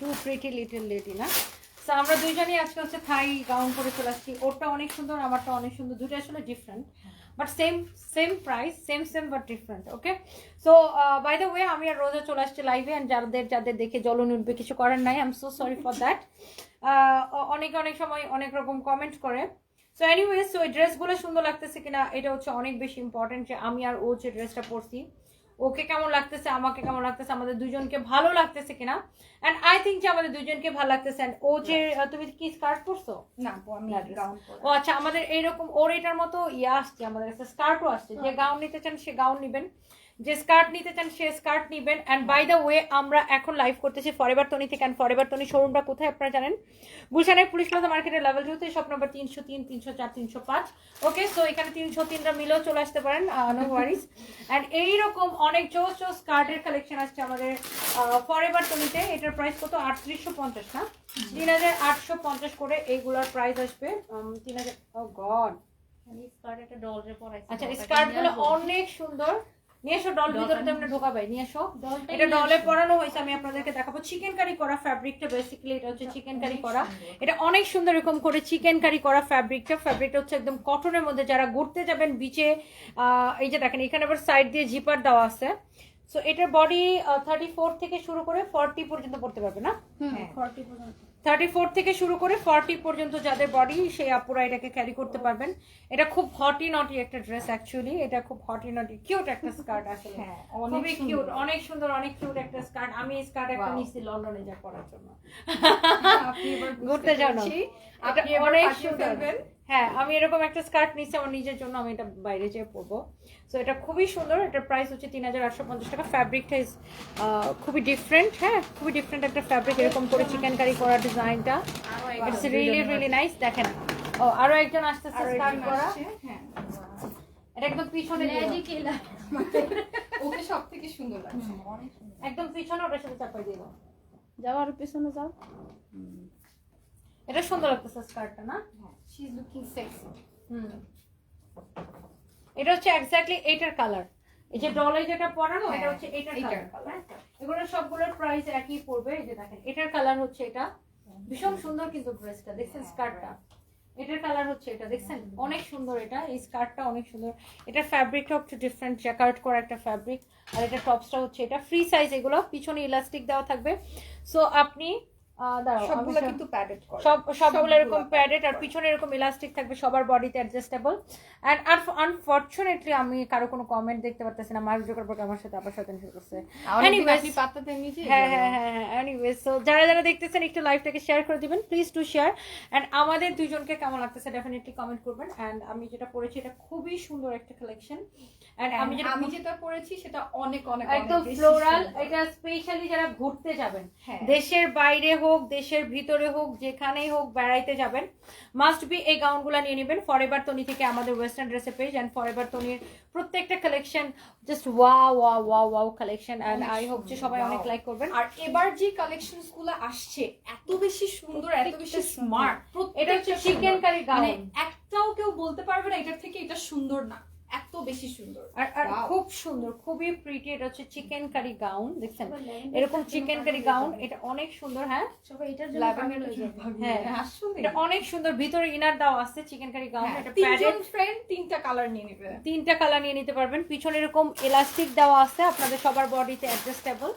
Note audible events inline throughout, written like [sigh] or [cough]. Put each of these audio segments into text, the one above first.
Two pretty little lady, না? তো আমরা দুইজনই আজকে হচ্ছে থাই গাউন পরে চলে আসছি। ওরটা অনেক সুন্দর, আমারটা অনেক সুন্দর। দুটো আসলে different but same same price same same but different okay so by the way আমি আর রোজা চলে আসছি লাইভে অ্যান্ড যাদের যাদের দেখে জলন উঠবে, কিছু করার নাই I am so sorry for that অনেকে অনেক সময় অনেক রকম কমেন্ট করে। সো এনিওয়েজ সো এই ড্রেসগুলো সুন্দর লাগতেছে কিনা, এটা হচ্ছে অনেক বেশি ইম্পর্টেন্ট যে আমি আর ও যে ড্রেসটা পরছি ওকে কেমন লাগতেছে আমাকে কেমন লাগতেছে আমাদের দুজনকে ভালো লাগতেছে কিনা? অ্যান্ড আই থিঙ্ক যে আমাদের দুজনকে ভালো লাগতেছে। অ্যান্ড ও যে তুমি কি স্কার্ট পরছো? না আমি ও আচ্ছা আমাদের এইরকম ওর এটার মতো ইয়ে আসছে আমাদের একটা স্কার্টও আসছে। যে গাউন নিতে চান সে গাউন নিবেন। যে স্কার্ট নিতে চান সে স্কার্ট নিবেন। অ্যান্ড বাই দ্য ওয়ে আমরা এখন লাইভ করতেছি ফরেভার টনি থেকে। অ্যান্ড ফরেভার টনি শোরুমটা কোথায় আপনারা জানেন? গুলশানের পুলিশ প্লাজা মার্কেটের লেভেল টুতে শপ নম্বর তিনশো তিন তিনশো চার তিনশো পাঁচ। ওকে সো এখানে তিনশো তিনটা মিলেও চলে আসতে পারেন নো ওয়ারিস অ্যান্ড এইরকম অনেক জোস জোস স্কার্টের কালেকশন আসছে আমাদের ফরেভার টনিতে এটার প্রাইস কত? আটত্রিশশো পঞ্চাশ না? তিন হাজার আটশো পঞ্চাশ করে এইগুলোর প্রাইস আসবে। তিন হাজার ও গড আচ্ছা স্কার্টগুলো অনেক সুন্দর। নিয়ে এসো ডল ভিতরে তেমনি ঢোকাবে নিয়ে এসো। এটা ডলে পরানো হয়েছে আমি আপনাদেরকে দেখাবো। চিকেন কারি করা ফ্যাব্রিকটা বেসিক্যালি এটা হচ্ছে চিকেন কারি। করা এটা অনেক সুন্দর এরকম করে চিকেন কারি করা ফ্যাব্রিকটা ফ্যাব্রিকটা হচ্ছে একদম কটনের মধ্যে যারা ঘুরতে যাবেন বিচে এই যে দেখেন এখানে আবার সাইড দিয়ে জিপার দেওয়া আছে। সো এটার বডি থার্টি ফোর থেকে শুরু করে ফর্টি পর্যন্ত পড়তে পারবে না? হ্যাঁ। ফর্টি পর্যন্ত। থার্টি ফোর থেকে শুরু করে ফর্টি পর্যন্ত যাদের বডি সেই আপুরা এটাকে ক্যারি করতে পারবেন। এটা খুব হটি নটি একটা ড্রেস অ্যাকচুয়ালি এটা খুব হটি নটি কিউট একটা স্কার্ট আসলে। হ্যাঁ খুবই অনেক কিউট অনেক সুন্দর অনেক কিউট একটা স্কার্ট আমি এই স্কার্ট একটা নিয়েছি নিচ্ছি লন্ডনে যা করার জন্য। ঘুরতে। এটা আপনি অনেক সুন্দর। হ্যাঁ আমি এরকম একটা স্কার্ট নিচ্ছি আমার নিজের জন্য আমি এটা বাইরে যেয়ে পরবো। সো এটা খুবই সুন্দর এটার প্রাইস হচ্ছে তিন হাজার আটশো পঞ্চাশ টাকা। ফ্যাব্রিকটা ইজ খুবই ডিফারেন্ট হ্যাঁ খুবই ডিফারেন্ট একটা ফ্যাব্রিক এরকম করে চিকেন কারি করা ডিজাইনটা ইটস রিয়েলি রিয়েলি নাইস দেখেন। ও আরও একজন আসতেছে স্কার্ট করা। হ্যাঁ। এটা একদম পিছনে। ওকে সব থেকে সুন্দর লাগছে। একদম পিছনে ওটার সাথে চাপাই দিল যাও আর পিছনে যাও। এটা সুন্দর লাগতেছে স্কার্টটা না? She is looking sexy hmm. এটা হচ্ছে এক্স্যাক্টলি এইটার কালার এই যে ডলে যেটা পরানো এটা হ্যাঁ, হচ্ছে এইটার এইটার কালার এগুলো সবগুলোর প্রাইস একই পড়বে এই যে দেখেন এটার কালার হচ্ছে এটা। ভীষণ সুন্দর কিন্তু ড্রেসটা দেখছেন স্কার্টটা এটার কালার হচ্ছে এটা দেখছেন? অনেক সুন্দর এটা এই স্কার্টটা অনেক সুন্দর। এটার ফ্যাব্রিকটা একটু ডিফারেন্ট জ্যাকার্ট করা একটা ফ্যাব্রিক আর এটা টপসটা হচ্ছে এটা। ফ্রি সাইজ এগুলো পিছনে ইলাস্টিক দেওয়া থাকবে। সো আপনি সবগুলো কিন্তু প্যাডেড করা। সব সবগুলো এরকম প্যাডেড আর পিছনে এরকম ইলাস্টিক থাকবে সবার বডিতে অ্যাডজাস্টেবল এন্ড আনফরচুনেটলি আমি কারও কোনো কমেন্ট দেখতে পারতেছি না। মার্ক জোকারবার্গ আমার সাথে আবার সাথে শুরু করছে। হ্যাঁ হ্যাঁ হ্যাঁ হ্যাঁ এনিওয়ে সো যারা যারা দেখতেছেন একটু লাইভটাকে শেয়ার করে দিবেন প্লিজ টু শেয়ার এন্ড আমাদের দুইজনকে কেমন লাগতেছে ডেফিনেটলি কমেন্ট করবেন। এন্ড আমি যেটা পড়েছি এটা খুবই সুন্দর একটা কালেকশন এন্ড আমি আমি যেটা আমি যেটা পড়েছি সেটা অনেক অনেক একদম ফ্লোরাল এটা স্পেশালি যারা ঘুরতে যাবেন হ্যাঁ। দেশের বাইরে হোক দেশের ভিতরে হোক যেখানেই হোক বেড়াইতে যাবেন। মাস্ট বি এই গাউনগুলো নিয়ে নেবেন। ফরএভার তনি থেকে আমাদের ওয়েস্টার্ন ড্রেসের পেজ অ্যান্ড ফরএভার তনির প্রত্যেকটা কালেকশন জাস্ট ওয়া ওয়া ওয়া wow collection and I hope যে সবাই অনেক লাইক করবেন। আর এবার যে কালেকশনসগুলো আসছে এত বেশি সুন্দর এত বেশি স্মার্ট এটা হচ্ছে চিকেন কারি মানে গাউন। একটাও কেউ বলতে পারবে না এটার থেকে এটা সুন্দর না। এত বেশি সুন্দর। আর আর খুব সুন্দর খুবই প্রিটি এটা হচ্ছে চিকেন কারি গাউন দেখছেন? এরকম চিকেন কারি গাউন এটা অনেক সুন্দর হ্যাঁ? এটার জন্য হয়ে। হ্যাঁ। এটা অনেক সুন্দর ভিতরে ইনার দাও আছে চিকেন কারি গাউন এটা প্যাডেড তিনজন ফ্রেন্ড তিনটা কালার নিয়ে নেবে। তিনটা কালার নিয়ে নিতে পারবেন। পিছনে এরকম এলাস্টিক দেওয়া আছে আপনাদের সবার বডিতে অ্যাডজাস্টেবল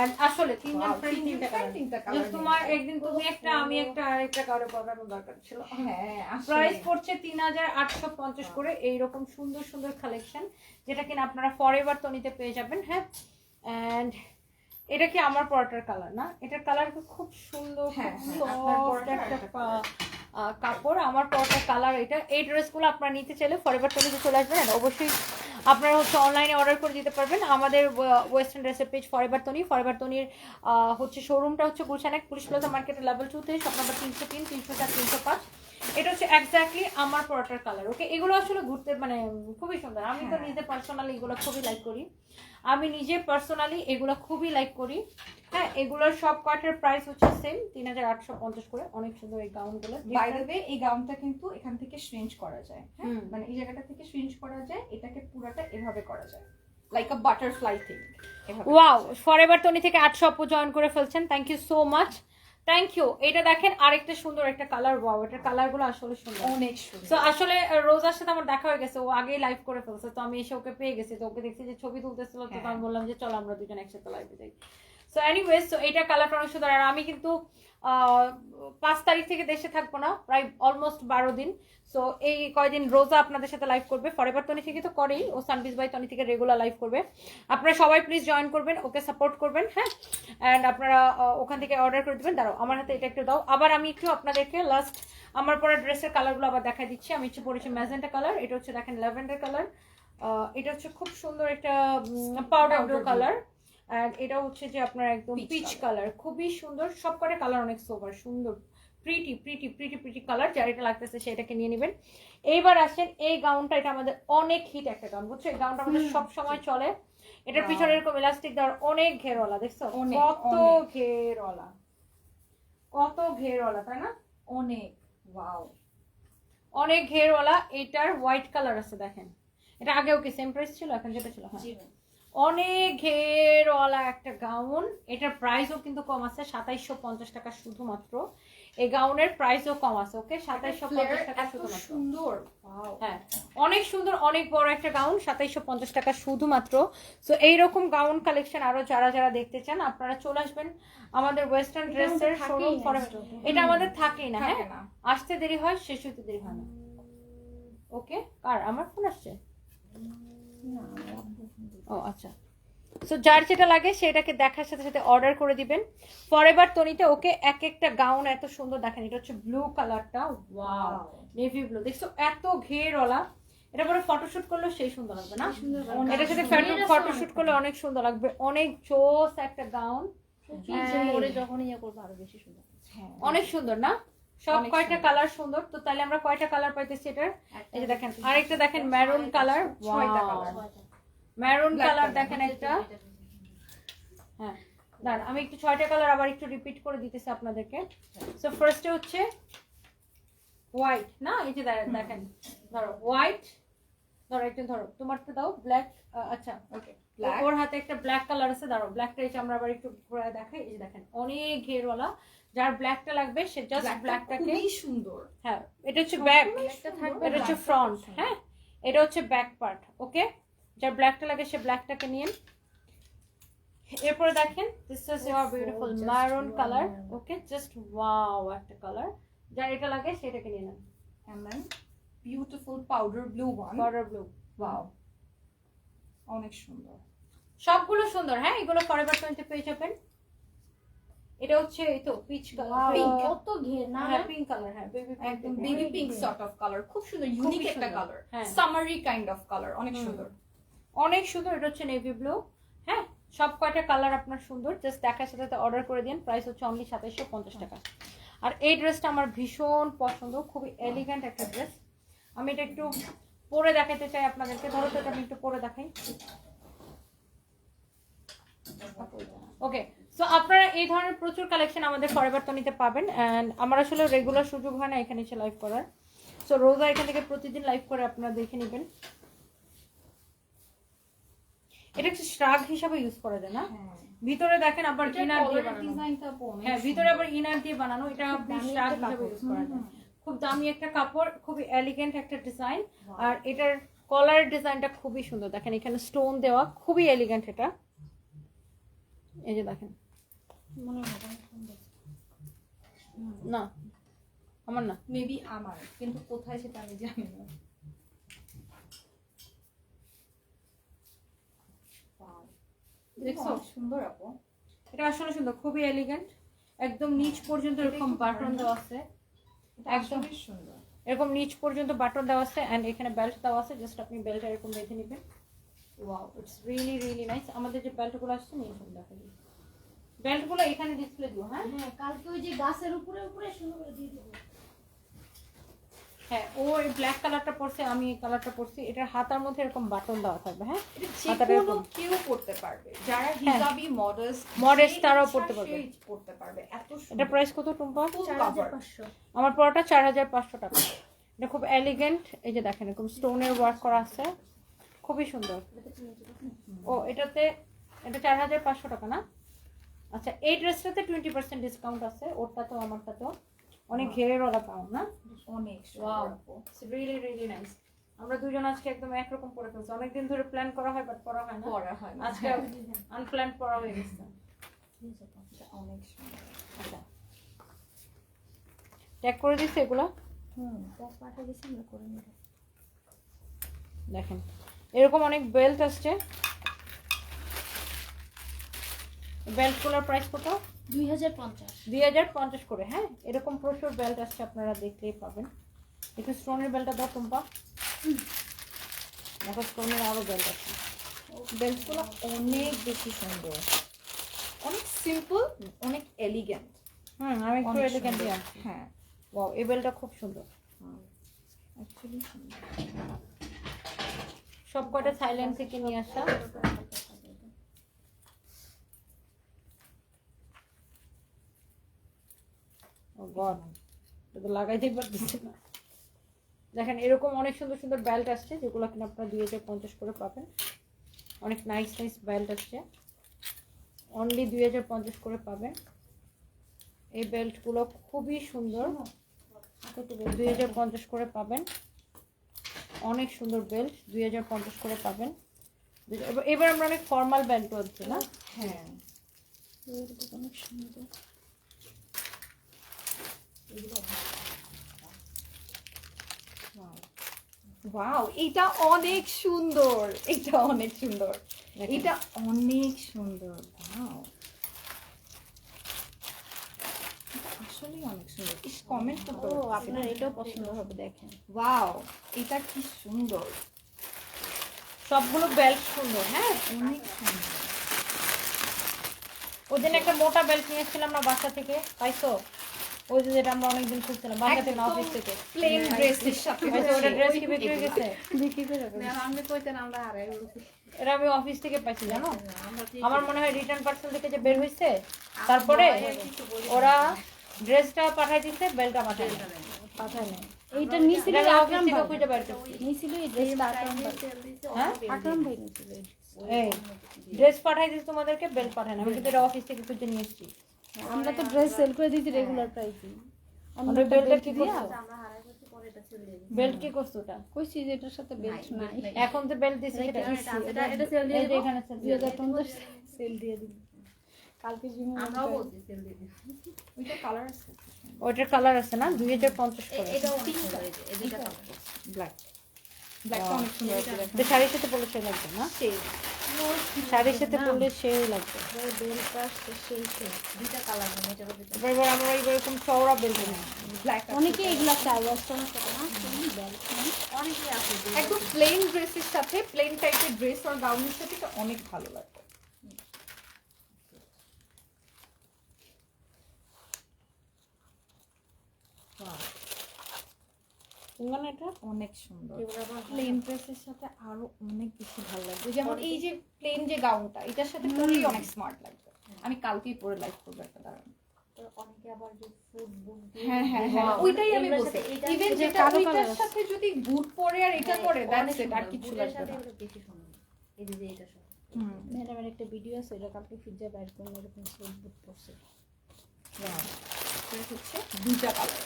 এন্ড আসলে তিনজন ফ্রেন্ড তিনটা কালার তিনটা যদি তোমার একদিন তুমি একটা আমি একটা আরেকটা কারও পড়ানো দরকার ছিল। হ্যাঁ প্রাইস পড়ছে তিন হাজার আটশো পঞ্চাশ করে এইরকম সুন্দর সুন্দর কালেকশন যেটা কিনা আপনারা ফরএভার তনিতে পেয়ে যাবেন হ্যাঁ? অ্যান্ড এটা কি আমার পরোটার কালার না? এটার কালার খুব সুন্দর হ্যাঁ, হ্যাঁ, কাপড়। আমার পরোটার কালার এটা। এই ড্রেসগুলো আপনারা নিতে চাইলে ফরএভার তনিতে চলে আসবেন। অবশ্যই আপনারা হচ্ছে অনলাইনে অর্ডার করে দিতে পারবেন। আমাদের western recipes page forever Tonni forever তনির হচ্ছে শোরুমটা হচ্ছে গুলশান এক পুলিশ প্লাজা মার্কেটের লেভেল টুতে শপ নাম্বার তিনশো তিন তিনশো চার তিনশো পাঁচ। এটা হচ্ছে এক্স্যাক্টলি আমার পরোটার কালার ওকে এগুলো আসলে ঘুরতে মানে খুবই সুন্দর। আমি তো হ্যাঁ। নিজে পার্সোনালি এগুলো খুবই লাইক করি। আমি নিজে পার্সোনালি এগুলো খুবই লাইক করি। হ্যাঁ এগুলোর সব কয়টার প্রাইস হচ্ছে সেম তিন হাজার আটশো পঞ্চাশ করে। অনেক সুন্দর এই গাউনগুলো বাই দ্য ওয়ে এই গাউনটা কিন্তু এখান থেকে স্ট্রেঞ্জ করা যায় হ্যাঁ? মানে এই জায়গাটা থেকে স্ট্রেঞ্জ করা যায় এটাকে পুরাটা এভাবে করা যায়। Like a butterfly thing wow forever উনি থেকে আটশো আপু জয়েন করে ফেলছেন। Thank you so much thank you এটা দেখেন আরেকটা সুন্দর একটা কালার ওয়াও এটার কালারগুলো আসলে সুন্দর। অনেক তো সুন্দর আসলে আহ, রোজার সাথে আমার দেখা হয়ে গেছে। ও আগেই লাইভ করে ফেলছে। তো আমি এসে ওকে পেয়ে গেছি। তো ওকে দেখছি যে ছবি তুলতেছিল। তো হ্যাঁ। আমি বললাম যে চলো আমরা দুজন একসাথে লাইভে যাই। সো এনিওয়েজ তো এটা কালারটা অনেক সুন্দর আর আমি কিন্তু পাঁচ তারিখ থেকে দেশে থাকব না প্রায় অলমোস্ট বারো দিন। সো এই কয়দিন রোজা আপনাদের সাথে লাইভ করবে। ফরেভার টনি থেকে তো করেই ও সানবিজ বাই টনি থেকে রেগুলার লাইভ করবে। আপনারা সবাই প্লিজ জয়েন করবেন ওকে সাপোর্ট করবেন হ্যাঁ? অ্যান্ড আপনারা ওখান থেকে অর্ডার করে দেবেন। দাঁড়াও আমার হাতে এটা একটু দাও। আবার আমি একটু আপনাদেরকে লাস্ট আমার পরে ড্রেসের কালারগুলো আবার দেখাই দিচ্ছি। আমি হচ্ছে পরেছি ম্যাজেন্টা কালার এটা হচ্ছে দেখেন ল্যাভেন্ডার কালার এটা হচ্ছে খুব সুন্দর একটা পাউডার ব্লু কালার আর এটা হচ্ছে যে আপনার একদম পিচ কালার খুবই সুন্দর। সব কটা কালার অনেক সোভার সুন্দর। Pretty pretty pretty pretty colour যার এটা লাগতেছে সেটাকে নিয়ে নেবেন। এইবার আসেন এই গাউনটা এটা আমাদের অনেক হিট একটা গাউন বুঝছ এই গাউনটা আমাদের সব সময় চলে। এটার পিছনে এরকম ইলাস্টিক দেওয়ার অনেক ঘেরওয়ালা দেখছ? কত ঘেরওয়ালা। কত ঘেরওয়ালা তাই না? অনেক ওয়াও অনেক ঘেরওয়ালা এটার হোয়াইট কালার আছে দেখেন। এটা আগেও কি সেম প্রাইস ছিল? এখন যেটা ছিল হ্যাঁ। অনেক ঘেরওয়ালা একটা গাউন। এটার প্রাইসও কিন্তু কম আছে সাতাইশশো পঞ্চাশ টাকা শুধুমাত্র। এই গাউনের প্রাইসও কম আছে ওকে সাতাইশশো পঞ্চাশ টাকা শুধুমাত্র। সুন্দর হ্যাঁ অনেক সুন্দর অনেক বড় একটা গাউন সাতাইশশো পঞ্চাশ টাকা শুধুমাত্র। সো এইরকম গাউন কালেকশন আরও যারা যারা দেখতে চান আপনারা চলে আসবেন আমাদের ওয়েস্টার্ন ড্রেসের শোরুম এটা আমাদের থাকেই না হ্যাঁ? আসতে দেরি হয় শেষ হতে দেরি হয় না। ওকে কার? আমার ফোন আসছে? ও আচ্ছা। সো যার যেটা লাগে সেটাকে দেখার সাথে সাথে অর্ডার করে দিবেন। ফরএভার তনিতে ওকে এক একটা গাউন এত সুন্দর দেখেন। এটা হচ্ছে ব্লু কালারটা ওয়াও নেভি ব্লু দেখছ এত ঘেরওয়ালা এটা পরে ফটোশুট করলেও সেই সুন্দর লাগবে না? এটার সাথে। ফটোশুট করলে অনেক সুন্দর লাগবে। অনেক জোস একটা গাউন যখন ইয়ে করব আরও বেশি সুন্দর। হ্যাঁ অনেক সুন্দর না? সব কয়টা কালার সুন্দর? তো তাহলে আমরা কয়টা কালার পাইতেছি এটার? এই যে দেখেন আরেকটা দেখেন ম্যারুন কালার ছয়টা। colour। ম্যারুন কালার দেখেন একটা। হ্যাঁ দাঁড়ান আমি একটু ছয়টা কালার আবার একটু রিপিট করে দিতেছি আপনাদেরকে। সো ফার্স্টে হচ্ছে হোয়াইট না? এই যে দেখেন ধরো হোয়াইট ধরো একটু ধরো তোমারটা দাও ব্ল্যাক আচ্ছা ওকে ওর হাতে একটা ব্ল্যাক কালার আছে দাঁড়ো ব্ল্যাকটা এই আমরা আবার একটু ঘোরা দেখাই। এই যে দেখেন অনেক ঘেরওয়ালা। যার ব্ল্যাকটা লাগবে সে জাস্ট ব্ল্যাকটাকে খুবই সুন্দর। হ্যাঁ এটা হচ্ছে ব্যাক এটা হচ্ছে ফ্রন্ট হ্যাঁ এটা হচ্ছে ব্যাক পার্ট ওকে যার ব্ল্যাকটা লাগে সে ব্ল্যাকটাকে নিন। এরপরে দেখেন this is your beautiful maroon colour okay just wow একটা কালার যার এটা লাগে সেটাকে নিয়ে নেন। And then beautiful powder blue one border blue wow অনেক সুন্দর। সবগুলো সুন্দর হ্যাঁ? এগুলো ফরএভার টোয়েন্টি পেয়ে যাবেন এটা হচ্ছে এই তো পিচ কালার পিঙ্ক কত ঘের না হ্যাঁ পিঙ্ক কালার হ্যাঁ বেবি একদম baby pink sort of colour খুব সুন্দর ইউনিক একটা colour. Summery kind of colour অনেক সুন্দর। অনেক সুন্দর এটা হচ্ছে নেভি ব্লু হ্যাঁ? সব কয়টা কালার আপনার সুন্দর জাস্ট দেখার সাথে অর্ডার করে দিন প্রাইস হচ্ছে অনলি সাতাইশশো পঞ্চাশ টাকা। আর এই ড্রেসটা আমার ভীষণ পছন্দ খুবই এলিগেন্ট একটা ড্রেস আমি এটা একটু পরে দেখাতে চাই আপনাদেরকে ধরো তো এটা আমি একটু পরে দেখাই। ওকে সো আপনারা এই ধরনের প্রচুর কালেকশন আমাদের ফরএভার নিতে পাবেন অ্যান্ড আমার আসলে রেগুলার সুযোগ হয় না এখানে এসে লাইভ করার। সো রোজা এখান থেকে প্রতিদিন লাইভ করে আপনারা দেখে নেবেন। এটা একটা শ্রাগ হিসাবে ইউজ করা যায় না? ভিতরে দেখেন আবার ইনার দিয়ে বানানো। হ্যাঁ ভিতরে আবার ইনার দিয়ে বানানো এটা আপনি শ্রাগ হিসাবে। ইউজ করা যায়। খুব দামি একটা কাপড় খুবই এলিগেন্ট একটা ডিজাইন আর এটার কলার ডিজাইনটা খুবই সুন্দর। দেখেন এখানে স্টোন দেওয়া খুবই এলিগেন্ট এটা। এই যে দেখেন। হয় না। আমার না। মেবি আমার কিন্তু কোথায় সেটা আমি জানি না. দেখছ? সুন্দর আপু। এটা আসলে সুন্দর খুবই এলিগেন্ট একদম নিচ পর্যন্ত এরকম বাটন দেওয়া আছে। একদম। সুন্দর। এরকম নিচ পর্যন্ত বাটন দেওয়া আছে এন্ড এখানে বেল্ট দেওয়া আছে জাস্ট আপনি বেল্ট এরকম বেঁধে নেবেন। Wow it's really really nice আমাদের যে বেল্টগুলো আসছে নিয়ে বেল্টগুলো এখানে ডিসপ্লে দিও হ্যাঁ? হ্যাঁ কালকে ওই যে গাছের উপরে উপরে সুন্দর করে দিয়ে দেবো। হ্যাঁ ও এই ব্ল্যাক কালারটা পরছে আমি এই কালারটা পরছি এটার হাতার মধ্যে এরকম বাটন দেওয়া থাকবে হ্যাঁ? এটা হাতাটা এরকম। কেউ পড়তে পারবে যারা হিজাবি মডেলস Models তারাও পড়তে পারবে। পড়তে পারবে এত এটা প্রাইস কত টুম্পা? আমার পরোটা চার হাজার পাঁচশো টাকা। এটা খুব এলিগেন্ট এই যে দেখেন এরকম স্টোনের ওয়ার্ক করা আছে। খুবই সুন্দর। ও এটাতে এটা চার হাজার পাঁচশো টাকা না? আচ্ছা এই ড্রেসটাতে টোয়েন্টি পার্সেন্ট ডিসকাউন্ট আছে ওরটা তো আমারটা তো অনেক ঘেরের ওলা পাও না? অনেক ওয়াও রিয়েলি রিয়েলি নাইস আমরা দুজন আজকে একদম একরকম পরে ফেলছি। অনেকদিন ধরে প্ল্যান করা হয় বাট করা হয় না। পরা হয় আজকে আনপ্ল্যান [laughs] করা হয়ে গেছে। অনেক আচ্ছা। ট্যাগ করে দিচ্ছে এগুলো? হুম ট্যাগ পাঠিয়ে দিছি আমরা করে নেব। দেখেন এরকম অনেক বেল্ট আসছে। বেল্টগুলোর প্রাইস কত? দুই হাজার পঞ্চাশ। দুই হাজার পঞ্চাশ করে হ্যাঁ? এরকম প্রচুর বেল্ট আসছে আপনারা দেখতেই পাবেন। একটু স্টোনের বেল্টটা দাও টুম্পা। দেখো স্টোনের আরও বেল্ট আছে। বেল্টগুলো অনেক বেশি সুন্দর। অনেক সিম্পল অনেক এলিগেন্ট হুম আমি একটু এলিগেন্ট হ্যাঁ ওয়াও এই বেলটা খুব সুন্দর। অ্যাকচুয়ালি সব কটা থাইল্যান্ড থেকে নিয়ে আসা ও গড এটা তো লাগাইতেই পারতেছি না। দেখেন এরকম অনেক সুন্দর সুন্দর বেল্ট আসছে যেগুলো কিনা আপনারা দুই হাজার পঞ্চাশ করে পাবেন। অনেক নাইস নাইস বেল্ট আসছে। অনলি দুই হাজার পঞ্চাশ করে পাবেন। এই বেল্টগুলো খুবই সুন্দর। দুই হাজার পঞ্চাশ করে পাবেন। অনেক সুন্দর বেল্ট দুই হাজার পঞ্চাশ করে পাবেন। এবার- এবার আমরা অনেক ফর্মাল বেল্ট হচ্ছে না? হ্যাঁ। অনেক সুন্দর। ওয়াও এটা অনেক সুন্দর এটা অনেক সুন্দর এটা অনেক সুন্দর ওয়াও আসলেই অনেক সুন্দর ইস কমেন্ট করতে ও আপনার এটাও পছন্দ হবে দেখেন। ওয়াও এটা কি সুন্দর। সবগুলো বেল্ট সুন্দর হ্যাঁ? অনেক সুন্দর। ওই দিন একটা মোটা বেল্ট নিয়েছিলাম না বাসা থেকে পাইছো ওই যে যেটা আমরা অনেকদিন খুঁজছিলাম বাসা থেকে না অফিস থেকে। প্লেন ড্রেসের সাথে। ওটা ড্রেস কি বিক্রি হয়ে গেছে? বিক্রি করে দেবো। আমি আমরা হারাই বলছি এটা আমি অফিস থেকে পাইছি জানো? আমার মনে হয় রিটার্ন পার্সেল থেকে যে বের হয়েছে তারপরে ওরা ড্রেসটা পাঠাই দিচ্ছে বেলটা পাঠাই পাঠায় নাই। এইটা নিছিল আকরাম ভাই। বের করছি। নিছিল এই ড্রেসটা আকরাম ভাই। হ্যাঁ? আকরাম ভাই নিছিল। এই ড্রেস পাঠাই দিচ্ছে তোমাদেরকে বেল্ট পাঠায় না আমি কিন্তু এটা অফিস থেকে খুঁজে নিয়ে এসেছি। আমরা তো ড্রেস সেল করে দিয়েছি রেগুলার প্রাইসে আমরা বেল্টটা কি দিয়া করছ? পরে এটা বেল্ট কি করছ ওটা? কইছি যে এটার সাথে বেল্ট নাই এখন তো বেল্ট দিছে সেটা এটা এটা সেল দিয়ে এই এখানে দুই হাজার পঞ্চাশ সেল দিয়ে দিন কালকে জিমে আমরাও বলছি সেল দিয়ে দিবো। ওইটা কালার আছে। ওইটার কালার আছে না? দুই হাজার পঞ্চাশ করে। এটাও অনেক সুন্দর এই যে দুইটা? কালার ব্ল্যাক ব্ল্যাকটা অনেক সুন্দর দেখো। শাড়ির সাথে পরলে সে লাগবে না শাড়ির সাথে পরলে সেই লাগবে। এবার আমরা এরকম চওড়া বেল্ট নিই ব্ল্যাক অনেকে এগুলা চাই ওয়েস্টার্নের না? অনেকেই আছে যে একদম প্লেন ড্রেসের সাথে প্লেন টাইপের ড্রেস আর গাউনের সাথে এটা অনেক ভালো লাগবে। এটা অনেক সুন্দর। প্লেন ড্রেসের সাথে আরও অনেক বেশি ভালো লাগবে। যেমন এই যে প্লেন যে গাউনটা এটার সাথে পরলেই অনেক স্মার্ট লাগবে। আমি কালকেই পরে লাইভ করব একটা দাঁড়ান অনেকে আবার যে ফুড বুক হ্যাঁ হ্যাঁ হ্যাঁ ওইটাই আমি এগুলোর বলছি। ইভেন যেটা ওইটার সাথে যদি বুট পরে আর এটা পরে দ্যাটস ইট আর কিছু লাগবে না। বেশি সুন্দর। এই যে এটা সব। হুম। ম্যাডামের একটা ভিডিও আছে কালকে বাইর করে এরকম হচ্ছে দুইটা কালার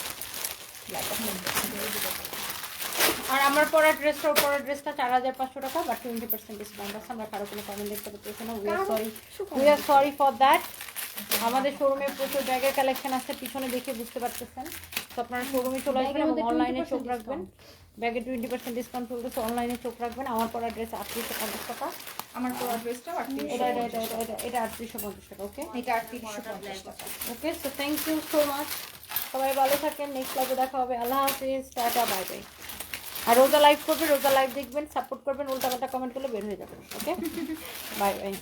আর আমার পরা ড্রেসটা পরা ড্রেসটা চার হাজার পাঁচশো টাকা বা টোয়েন্টি পার্সেন্ট ডিসকাউন্ট আছে আমরা কারও কোনো কমেন্ট দেখতে পাচ্ছি না। We are sorry we are sorry for that আমাদের শোরুমে প্রচুর ব্যাগের কালেকশন আছে পিছনে দেখে বুঝতে পারতেছেন। তো আপনারা শোরুমে চলে আসবেন এবং অনলাইনে চোখ রাখবেন। ব্যাগে টোয়েন্টি পার্সেন্ট ডিসকাউন্ট চলতেছে অনলাইনে চোখ রাখবেন। আমার পরা ড্রেস আটত্রিশশো পঞ্চাশ টাকা। আমার পরা ড্রেসটা এটা এটা এটা এটা আটত্রিশশো পঞ্চাশ টাকা ওকে এটা আর তিনশো পঞ্চাশ টাকা okay so thank you so much সবাই ভালো থাকেন নেক্সট লাইভে দেখা হবে। আল্লাহ হাফিজ, টাটা বাই বাই আর রোজা লাইভ করবে, রোজা লাইভ দেখবেন সাপোর্ট করবেন, উল্টাপাল্টা কমেন্ট করলে বের হয়ে যাবেন ওকে বাই বাই